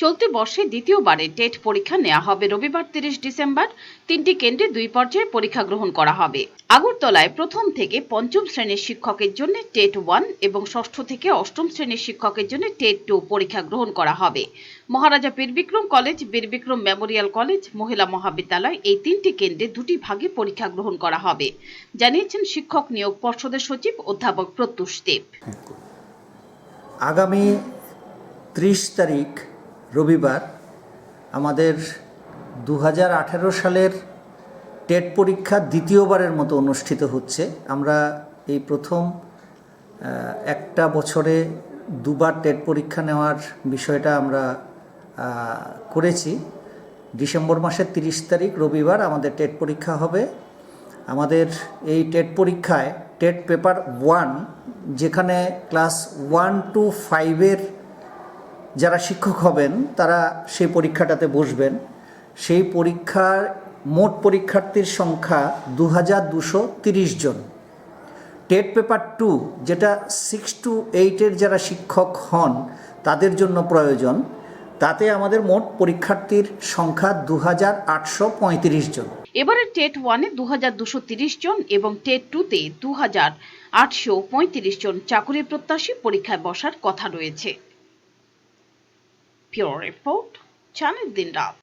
চলতি বর্ষে দ্বিতীয়বারে টেট পরীক্ষা নেওয়া হবে। রবিবার তিরিশ ডিসেম্বর তিনটি কেন্দ্রে দুই পর্যায়ে পরীক্ষা গ্রহণ করা হবে। আগরতলায় প্রথম থেকে পঞ্চম শ্রেণির শিক্ষকের জন্য টেট ওয়ান এবং ষষ্ঠ থেকে অষ্টম শ্রেণির শিক্ষকের জন্য টেট টু পরীক্ষা গ্রহণ করা হবে। Maharaja Birbikram college, Birbikram memorial college, মহিলা মহাবিদ্যালয় এই তিনটি কেন্দ্রে দুটি ভাগে পরীক্ষা গ্রহণ করা হবে। জানিয়েছেন শিক্ষক নিয়োগ পর্ষদের সচিব অধ্যাপক প্রত্যুষ দেব। আগামী ত্রিশ তারিখ রবিবার আমাদের দু হাজার আঠেরো সালের টেট পরীক্ষা দ্বিতীয়বারের মতো অনুষ্ঠিত হচ্ছে। আমরা এই প্রথম একটা বছরে দুবার টেট পরীক্ষা নেওয়ার বিষয়টা আমরা করেছি। ডিসেম্বর মাসের তিরিশ তারিখ, রবিবার আমাদের টেট পরীক্ষা হবে। আমাদের এই টেট পরীক্ষায়, টেট পেপার ওয়ান, যেখানে ক্লাস ওয়ান টু ফাইভের যারা শিক্ষক হবেন, তারা সেই পরীক্ষাটাতে বসবেন। সেই পরীক্ষার, মোট পরীক্ষার্থীর সংখ্যা দু হাজার দুশো তিরিশ জন। টেট পেপার টু, যেটা সিক্স টু এইটের যারা শিক্ষক হন, তাদের জন্য প্রয়োজন। তাতে আমাদের মোট পরীক্ষার্থীর সংখ্যা দু হাজার আটশো পঁয়ত্রিশ জন। এবারে টেট ওয়ানে দু হাজার দুশো তিরিশ জন এবং টেট টুতে দু হাজার আটশো পঁয়ত্রিশ জন চাকুরি প্রত্যাশী পরীক্ষায় বসার কথা রয়েছে। পিওর রিপোর্ট চ্যানেল দিন রাত